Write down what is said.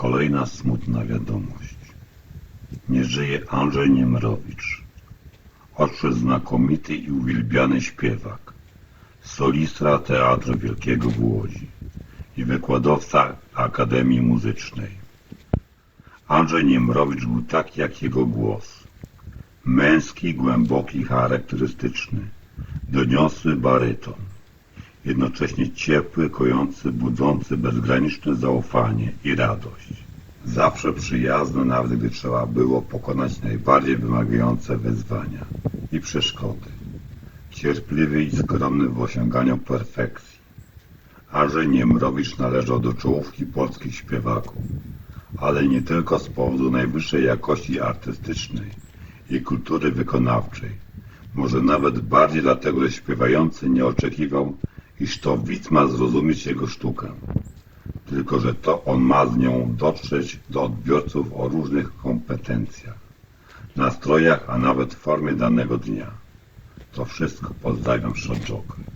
Kolejna smutna wiadomość. Nie żyje Andrzej Niemrowicz. Odszedł znakomity i uwielbiany śpiewak, solista Teatru Wielkiego w Łodzi i wykładowca Akademii Muzycznej. Andrzej Niemrowicz był taki jak jego głos. Męski, głęboki, charakterystyczny, doniosły baryton. Jednocześnie ciepły, kojący, budzący bezgraniczne zaufanie i radość. Zawsze przyjazny, nawet gdy trzeba było pokonać najbardziej wymagające wyzwania i przeszkody. Cierpliwy i skromny w osiąganiu perfekcji. Andrzej Niemrowicz należał do czołówki polskich śpiewaków, ale nie tylko z powodu najwyższej jakości artystycznej i kultury wykonawczej. Może nawet bardziej dlatego, że śpiewający nie oczekiwał, iż to widz ma zrozumieć jego sztukę, tylko że to on ma z nią dotrzeć do odbiorców o różnych kompetencjach, nastrojach, a nawet formie danego dnia. To wszystko pozdrawiam Joker.